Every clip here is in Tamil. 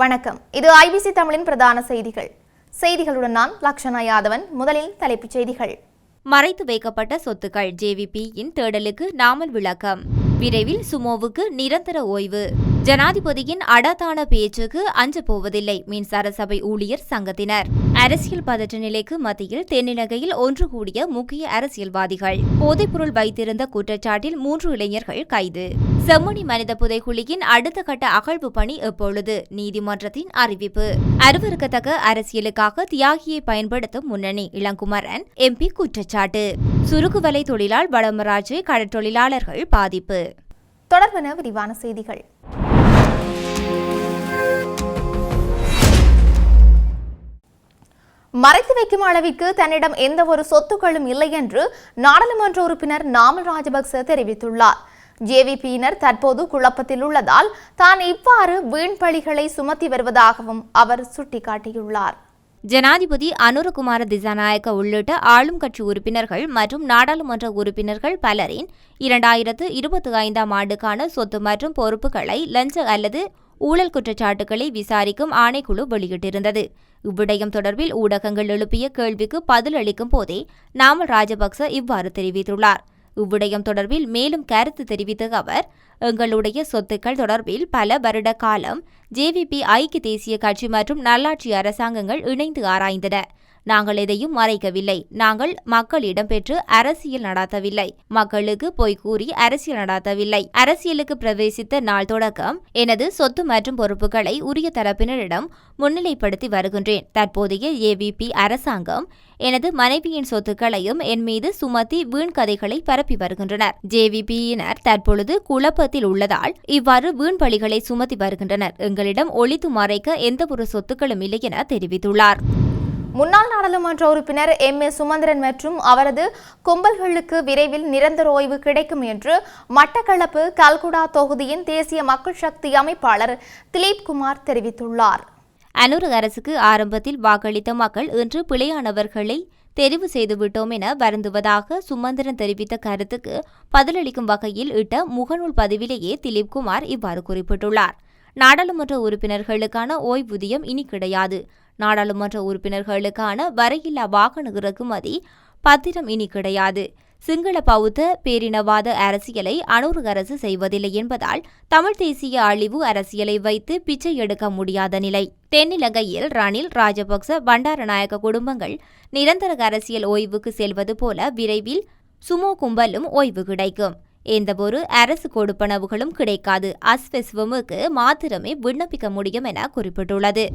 வணக்கம். இது ஐபிசி தமிழின் பிரதான செய்திகள். செய்திகளுடன் நான் லக்ஷனா யாதவன். முதலில் தலைப்புச் செய்திகள். மறைத்து வைக்கப்பட்ட சொத்துக்கள் ஜேவிபியின் தேடலுக்கு நாமல் விளக்கம். விரைவில் சுமோவுக்கு நிரந்தர ஓய்வு. ஜனாதிபதியின் அடத்தான பேச்சுக்கு அஞ்சப் போவதில்லை மின்சார சபை ஊழியர் சங்கத்தினர். அரசியல் பதற்ற நிலைக்கு மத்தியில் தென்னிலங்கையில் ஒன்று கூடிய முக்கிய அரசியல்வாதிகள். போதைப்பொருள் வைத்திருந்த குற்றச்சாட்டில் மூன்று இளைஞர்கள் கைது. செம்மணி மனித புதைக்குழியின் அடுத்த கட்ட அகழ்வு பணி எப்பொழுது நீதிமன்றத்தின் அறிவிப்பு. அருவருக்கத்தக்க அரசியலுக்காக தியாகியை பயன்படுத்தும் முன்னணி இளங்குமரன் எம்பி குற்றச்சாட்டு. சுருக்குவலை தொழிலால் வடமராட்சி கடற்றொழிலாளர்கள் பாதிப்பு. தொடர்பென விரிவான செய்திகள். மறைத்து வைக்கும் அளவிற்கு தன்னிடம் எந்த ஒரு சொத்துக்களும் இல்லை என்று நாடாளுமன்ற உறுப்பினர் நாமல் ராஜபக்ச தெரிவித்துள்ளார். ஜேவிபியினர் தற்போது குழப்பத்தில் உள்ளதால் தான் இவ்வாறு வீண் பழிகளை சுமத்தி வருவதாகவும் அவர் சுட்டிக்காட்டியுள்ளார். ஜனாதிபதி அனுரகுமார திசாநாயக்க உள்ளிட்ட ஆளும் கட்சி உறுப்பினர்கள் மற்றும் நாடாளுமன்ற உறுப்பினர்கள் பலரின் இரண்டாயிரத்து இருபத்தி ஐந்தாம் ஆண்டுக்கான சொத்து மற்றும் பொறுப்புகளை லஞ்ச அல்லது ஊழல் குற்றச்சாட்டுகளை விசாரிக்கும் ஆணைக்குழு வெளியிட்டிருந்தது. இவ்விடயம் தொடர்பில் ஊடகங்கள் எழுப்பிய கேள்விக்கு பதிலளிக்கும் போதே நாமல் ராஜபக்ச இவ்வாறு தெரிவித்துள்ளார். இவ்விடயம் தொடர்பில் மேலும் கருத்து தெரிவித்த அவர் எங்களுடைய சொத்துக்கள் தொடர்பில் பல வருட காலம் ஜேவிபி ஐக்கிய தேசிய கட்சி மற்றும் நல்லாட்சி அரசாங்கங்கள் இணைந்து ஆராய்ந்தன. நாங்கள் எதையும் மறைக்கவில்லை. நாங்கள் மக்களிடம் பெற்று அரசியல் நடாத்தவில்லை. மக்களுக்கு பொய் கூறி அரசியல் நடாத்தவில்லை. அரசியலுக்கு பிரவேசித்த நாள் தொடக்கம் எனது சொத்து மற்றும் பொறுப்புகளை உரிய தரப்பினரிடம் முன்னிலைப்படுத்தி வருகின்றேன். தற்போதைய ஏவிபி அரசாங்கம் எனது மனைவியின் சொத்துக்களையும் என் மீது சுமத்தி வீண் கதைகளை பரப்பி வருகின்றனர். ஜேவிபியினர் தற்பொழுது குழப்பத்தில் உள்ளதால் இவ்வாறு வீண் பலிகளை சுமத்தி வருகின்றனர். எங்களிடம் ஒளித்து மறைக்க எந்தவொரு சொத்துக்களும் இல்லை என தெரிவித்துள்ளார். முன்னாள் நாடாளுமன்ற உறுப்பினர் எம். ஏ. சுமந்திரன் மற்றும் அவரது கும்பல்களுக்கு விரைவில் நிரந்தர ஓய்வு கிடைக்கும் என்று மட்டக்களப்பு கல்குடா தொகுதியின் தேசிய மக்கள் சக்தி அமைப்பாளர் திலீப் குமார் தெரிவித்துள்ளார். அனுர அரசுக்கு ஆரம்பத்தில் வாக்களித்த மக்கள் இன்று பிழையானவர்களை தெரிவு செய்துவிட்டோம் என வருந்துவதாக சுமந்திரன் தெரிவித்த கருத்துக்கு பதிலளிக்கும் வகையில் இட்ட முகநூல் பதிவிலேயே திலீப்குமார் இவ்வாறு குறிப்பிட்டுள்ளார். நாடாளுமன்ற உறுப்பினர்களுக்கான ஓய்வூதியம் இனி கிடையாது. நாடாளுமன்ற உறுப்பினர்களுக்கான வரையில்லா வாகன இறக்குமதி பத்திரம் இனி கிடையாது. சிங்கள பௌத்த பேரினவாத அரசியலை அனூறு அரசு செய்வதில்லை என்பதால் தமிழ் தேசிய அழிவு அரசியலை வைத்து பிச்சை எடுக்க முடியாத நிலை. தென்னிலங்கையில் ரணில் ராஜபக்ச பண்டாரநாயக குடும்பங்கள் நிரந்தர அரசியல் ஓய்வுக்கு செல்வது போல விரைவில் சுமோ கும்பலும் ஓய்வு கிடைக்கும். எந்தவொரு அரசு கொடுப்பனவுகளும் கிடைக்காது. அஸ்வெஸ்வமுக்கு மாத்திரமே விண்ணப்பிக்க முடியும் என குறிப்பிட்டுள்ளது.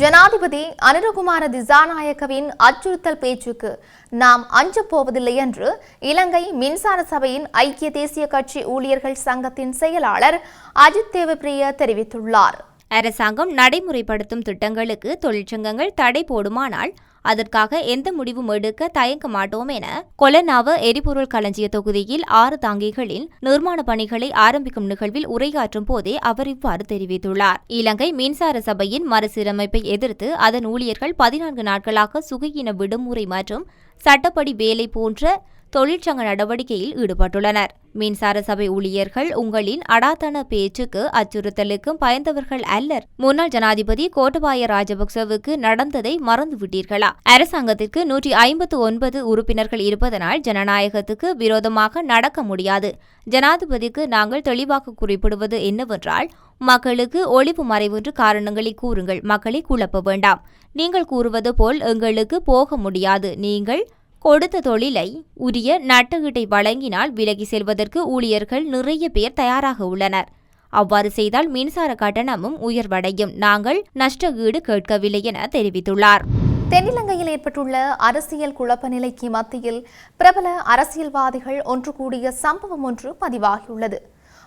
ஜனாதிபதி அனுரகுமார திசாநாயக்கவின் அச்சுறுத்தல் பேச்சுக்கு நாம் அஞ்சப் போவதில்லை என்று இலங்கை மின்சார சபையின் ஐக்கிய தேசிய கட்சி ஊழியர்கள் சங்கத்தின் செயலாளர் அஜித் தேவப்பிரிய தெரிவித்துள்ளார். அரசாங்கம் நடைமுறைப்படுத்தும் திட்டங்களுக்கு தொழிற்சங்கங்கள் தடை போடுமானால் அதற்காக எந்த முடிவும் எடுக்க தயங்க மாட்டோம் என கொலனாவ எரிபொருள் களஞ்சிய தொகுதியில் ஆறு தாங்கிகளில் நிர்மாண பணிகளை ஆரம்பிக்கும் நிகழ்வில் உரையாற்றும் போதே அவர் இவ்வாறு தெரிவித்துள்ளார். இலங்கை மின்சார சபையின் மறுசீரமைப்பை எதிர்த்து அதன் ஊழியர்கள் பதினான்கு நாட்களாக சுகையின விடுமுறை மற்றும் சட்டப்படி வேலை போன்ற தொழிற்சங்க நடவடிக்கையில் ஈடுபட்டுள்ளனர். மின்சார சபை ஊழியர்கள் உங்களின் அடாத்தன பேச்சுக்கு அச்சுறுத்தலுக்கும் பயந்தவர்கள் அல்லர். முன்னாள் ஜனாதிபதி கோட்டபாய ராஜபக்சவுக்கு நடந்ததை மறந்துவிட்டீர்களா? அரசாங்கத்திற்கு நூற்றி ஐம்பத்து ஒன்பது உறுப்பினர்கள் இருப்பதனால் ஜனநாயகத்துக்கு விரோதமாக நடக்க முடியாது. ஜனாதிபதிக்கு நாங்கள் தெளிவாக குறிப்பிடுவது என்னவென்றால் மக்களுக்கு ஒளிவு மறைவென்று காரணங்களை கூறுங்கள். மக்களை குழப்ப வேண்டாம். நீங்கள் கூறுவது போல் எங்களுக்கு போக முடியாது. நீங்கள் கொடுத்த தொழிலை உரிய நட்டகீட்டை வழங்கினால் விலகி செல்வதற்கு ஊழியர்கள் நிறைய பேர் தயாராக உள்ளனர். அவ்வாறு செய்தால் மின்சார கட்டணமும் உயர்வடையும். நாங்கள் நஷ்டஈடு கேட்கவில்லை என தெரிவித்துள்ளார். தென்னிலங்கையில் ஏற்பட்டுள்ள அரசியல் குழப்ப நிலைக்கு மத்தியில் பிரபல அரசியல்வாதிகள் ஒன்று கூடிய சம்பவம் ஒன்று பதிவாகியுள்ளது.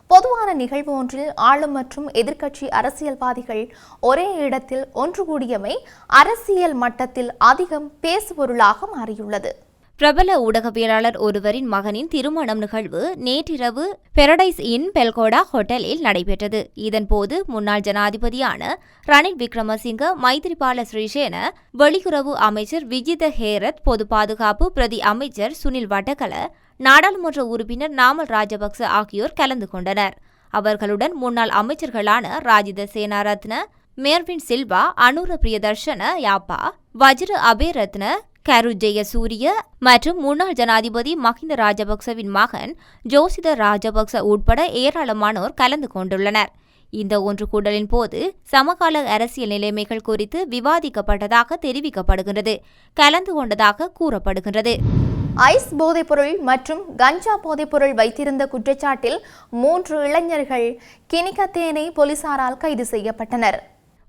பொதுவான நிகழ்வு ஒன்றில் ஆளும் மற்றும் எதிர்க்கட்சி அரசியல்வாதிகள் ஒரே இடத்தில் ஒன்று கூடியமை அரசியல் மட்டத்தில் அதிகம் பேசுபொருளாக மாறியுள்ளது. பிரபல ஊடகவியலாளர் ஒருவரின் மகனின் திருமணம் நிகழ்வு நேற்றிரவு பெரடைஸ் இன் பெல்கோடா ஹோட்டலில் நடைபெற்றது. இதன்போது முன்னாள் ஜனாதிபதியான ரணில் விக்ரமசிங்க மைத்திரிபால ஸ்ரீசேன வெளியுறவு அமைச்சர் விஜித ஹேரத் பொது பாதுகாப்பு பிரதி அமைச்சர் சுனில் வட்டகல நாடாளுமன்ற உறுப்பினர் நாமல் ராஜபக்ச ஆகியோர் கலந்து கொண்டனர். அவர்களுடன் முன்னாள் அமைச்சர்களான ராஜித சேனாரத்ன மேர்வின் சில்வா அனுர பிரியதர்ஷன யாப்பா வஜ்ர அபேரத்ன கரு ஜெயசூரிய மற்றும் முன்னாள் ஜனாதிபதி மஹிந்த ராஜபக்சவின் மகன் ஜோசித ராஜபக்ச உட்பட ஏராளமானோர் கலந்து கொண்டுள்ளனர். இந்த ஒன்று கூடலின் போது சமகால அரசியல் நிலைமைகள் குறித்து விவாதிக்கப்பட்டதாக தெரிவிக்கப்படுகின்றது. கலந்து கொண்டதாக கூறப்படுகின்றது. ஐஸ் போதைப்பொருள் மற்றும் கஞ்சா போதைப்பொருள் வைத்திருந்த குற்றச்சாட்டில் மூன்று இளைஞர்கள் கினிகத்தேனை போலீசாரால் கைது செய்யப்பட்டனர்.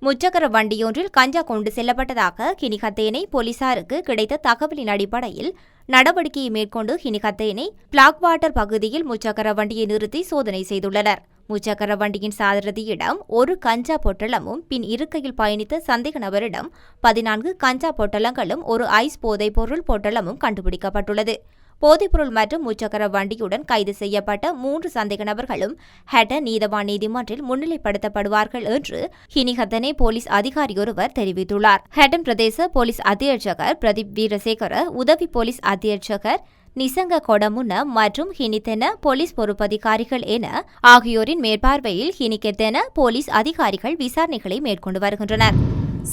முச்சக்கர வண்டியொன்றில் கஞ்சா கொண்டு செல்லப்பட்டதாக கினிகத்தேனை போலீசாருக்கு கிடைத்த தகவலின் அடிப்படையில் நடவடிக்கையை மேற்கொண்டு கினிகத்தேனை பிளாக் வாட்டர் பகுதியில் முச்சக்கர வண்டியை நிறுத்தி சோதனை செய்துள்ளனர். முச்சக்கர வண்டியின் சாரதியிடம் ஒரு கஞ்சா பொட்டலமும் பின் இருக்கையில் பயணித்த சந்தேக நபரிடம் பதினான்கு கஞ்சா பொட்டலங்களும் ஒரு ஐஸ் போதைப் பொருள் பொட்டலமும் கண்டுபிடிக்கப்பட்டுள்ளது. போதைப்பொருள் மற்றும் முச்சக்கர வண்டியுடன் கைது செய்யப்பட்ட மூன்று சந்தேக நபர்களும் ஹெட்டன் நீதவான் நீதிமன்றில் முன்னிலைப்படுத்தப்படுவார்கள் என்று ஹினிஹத்தனே போலீஸ் அதிகாரியொருவர் தெரிவித்துள்ளார். ஹெட்டன் பிரதேச போலீஸ் அத்தியட்சகர் பிரதீப் வீரசேகர உதவி போலீஸ் அத்தியட்சகர் நிசங்க கொடமுன மற்றும் ஹினித்தென போலீஸ் பொறுப்பதிகாரிகள் என ஆகியோரின் மேற்பார்வையில் ஹினிகெத்தென போலீஸ் அதிகாரிகள் விசாரணைகளை மேற்கொண்டு வருகின்றனர்.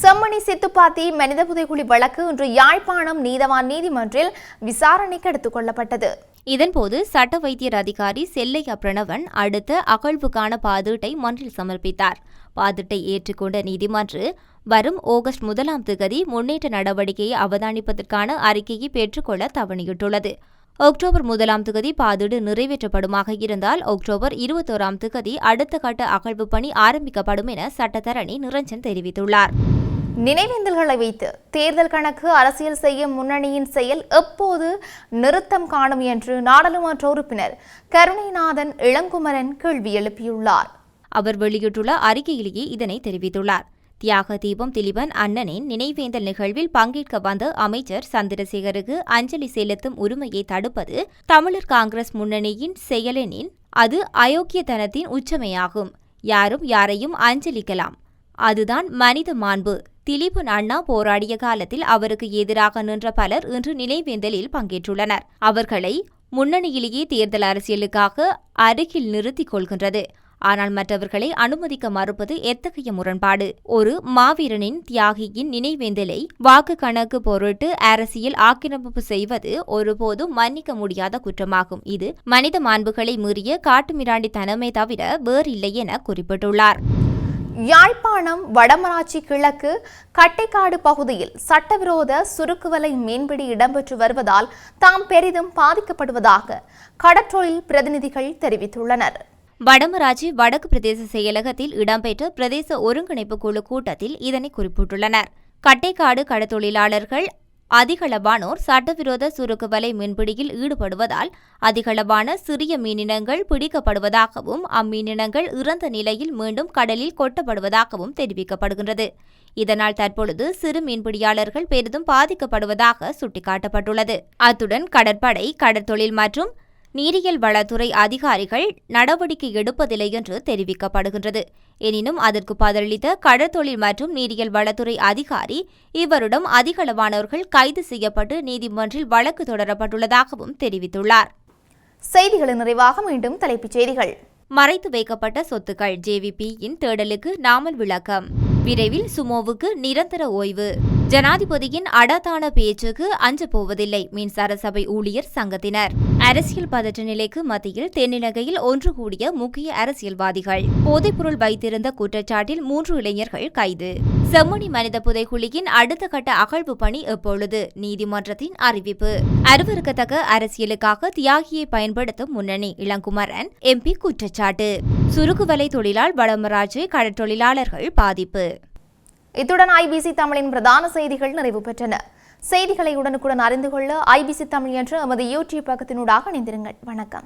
செம்மணி சித்துப்பாத்தி மனித புதைகுழி வழக்கு இன்று யாழ்ப்பாணம் நீதவான் நீதிமன்றில் விசாரணைக்கு எடுத்துக் கொள்ளப்பட்டது. இதன்போது சட்ட வைத்தியர் அதிகாரி செல்லையா பிரணவன் அடுத்த அகழ்வுக்கான பாதீட்டை மன்றில் சமர்ப்பித்தார். பாதீட்டை ஏற்றுக்கொண்ட நீதிமன்று வரும் ஆகஸ்ட் முதலாம் திகதி முன்னேற்ற நடவடிக்கையை அவதானிப்பதற்கான அறிக்கையை பெற்றுக்கொள்ள தவணையிட்டுள்ளது. அக்டோபர் முதலாம் திகதி பாதீடு நிறைவேற்றப்படுமாக இருந்தால் அக்டோபர் இருபத்தோராம் திகதி அடுத்த கட்ட அகழ்வு பணி ஆரம்பிக்கப்படும் என சட்டத்தரணி நிரஞ்சன் தெரிவித்துள்ளார். நினைவேந்தல்களை வைத்து தேர்தல் கணக்கு அரசியல் செய்யும் முன்னணியின் செயல் எப்போது நிறுத்தம் காணும் என்று நாடாளுமன்ற உறுப்பினர் கருணைநாதன் இளங்குமரன் கேள்வி எழுப்பியுள்ளார். அவர் வெளியிட்டுள்ள அறிக்கையிலேயே இதனை தெரிவித்துள்ளார். தியாக தீபம் திலீபன் அண்ணனின் நினைவேந்தல் நிகழ்வில் பங்கேற்க வந்த அமைச்சர் சந்திரசேகருக்கு அஞ்சலி செலுத்தும் உரிமையை தடுப்பது தமிழர் காங்கிரஸ் முன்னணியின் செயலெனின் அது அயோக்கியத்தனத்தின் உச்சமையாகும். யாரும் யாரையும் அஞ்சலிக்கலாம். அதுதான் மனித மாண்பு. திலீபன் அண்ணா போராடிய காலத்தில் அவருக்கு எதிராக நின்ற பலர் இன்று நினைவேந்தலில் பங்கேற்றுள்ளனர். அவர்களை முன்னணியிலேயே தேர்தல் அரசியலுக்காக அருகில் நிறுத்திக் கொள்கின்றது. ஆனால் மற்றவர்களை அனுமதிக்க மறுப்பது எத்தகைய முரண்பாடு? ஒரு மாவீரனின் தியாகியின் நினைவேந்தலை வாக்கு கணக்கு பொருட்டு அரசியல் ஆக்கிரமிப்பு செய்வது ஒருபோதும் மன்னிக்க முடியாத குற்றமாகும். இது மனித மாண்புகளை மீறிய காட்டுமிராண்டித்தனமே தவிர வேறில்லை என குறிப்பிட்டுள்ளார். யாழ்ப்பாணம் வடமராட்சி கிழக்கு கட்டைக்காடு பகுதியில் சட்டவிரோத சுருக்குவலை மீன்பிடி இடம்பெற்று வருவதால் தாம் பெரிதும் பாதிக்கப்படுவதாக கடற்றொழில் பிரதிநிதிகள் தெரிவித்துள்ளனர். வடமராட்சி வடக்கு பிரதேச செயலகத்தில் இடம்பெற்ற பிரதேச ஒருங்கிணைப்பு குழு கூட்டத்தில் இதனை குறிப்பிட்டுள்ளனர். கட்டைக்காடு கடத்தொழிலாளர்கள் அதிகளவானோர் சட்டவிரோத சுருக்கு வலை மீன்பிடியில் ஈடுபடுவதால் அதிகளவான சிறிய மீனினங்கள் பிடிக்கப்படுவதாகவும் அம்மீனினங்கள் இறந்த நிலையில் மீண்டும் கடலில் கொட்டப்படுவதாகவும் தெரிவிக்கப்படுகின்றது. இதனால் தற்பொழுது சிறு மீன்பிடியாளர்கள் பெரிதும் பாதிக்கப்படுவதாக சுட்டிக்காட்டப்பட்டுள்ளது. அத்துடன் கடற்படை கடற்தொழில் மற்றும் நீரியல் வளத்துறை அதிகாரிகள் நடவடிக்கை எடுப்பதில்லை என்று தெரிவிக்கப்படுகின்றது. எனினும் அதற்கு பதிலளித்த கடற்தொழில் மற்றும் நீரியல் வளத்துறை அதிகாரி இவரிடம் அதிகளவானவர்கள் கைது செய்யப்பட்டு நீதிமன்றில் வழக்கு தொடரப்பட்டுள்ளதாகவும் தெரிவித்துள்ளார். செய்திகளின் நிறைவாக மீண்டும் தலைப்புச் செய்திகள். மறைத்து வைக்கப்பட்ட சொத்துக்கள் ஜேவிபியின் தேடலுக்கு நாமல் விளக்கம். விரைவில் சுமோவுக்கு நிரந்தர ஓய்வு. ஜனாதிபதியின் அடத்தான பேச்சுக்கு அஞ்ச போவதில்லை மின்சார சபை ஊழியர் சங்கத்தினர். அரசியல் பதற்ற நிலைக்கு மத்தியில் தென்னிலங்கையில் ஒன்று கூடிய முக்கிய அரசியல்வாதிகள். போதைப்பொருள் வைத்திருந்த குற்றச்சாட்டில் மூன்று இளைஞர்கள் கைது. செம்மணி மனித புதைக்குழியின் அடுத்த கட்ட அகழ்வு பணி எப்பொழுது நீதிமன்றத்தின் அறிவிப்பு. அருவருக்கத்தக்க அரசியலுக்காக தியாகியை பயன்படுத்தும் முன்னணி இளங்குமரன் எம்பி குற்றச்சாட்டு. சுருக்குவலை தொழிலால் வடமராட்சி கடற்றொழிலாளர்கள் பாதிப்பு. இத்துடன் ஐபிசி தமிழின் பிரதான செய்திகள் நிறைவு பெற்றன. செய்திகளை உடனுக்குடன் அறிந்து கொள்ள ஐபிசி தமிழ் என்ற எமது யூடியூப் பக்கத்தினூடாக இணைந்திருங்கள். வணக்கம்.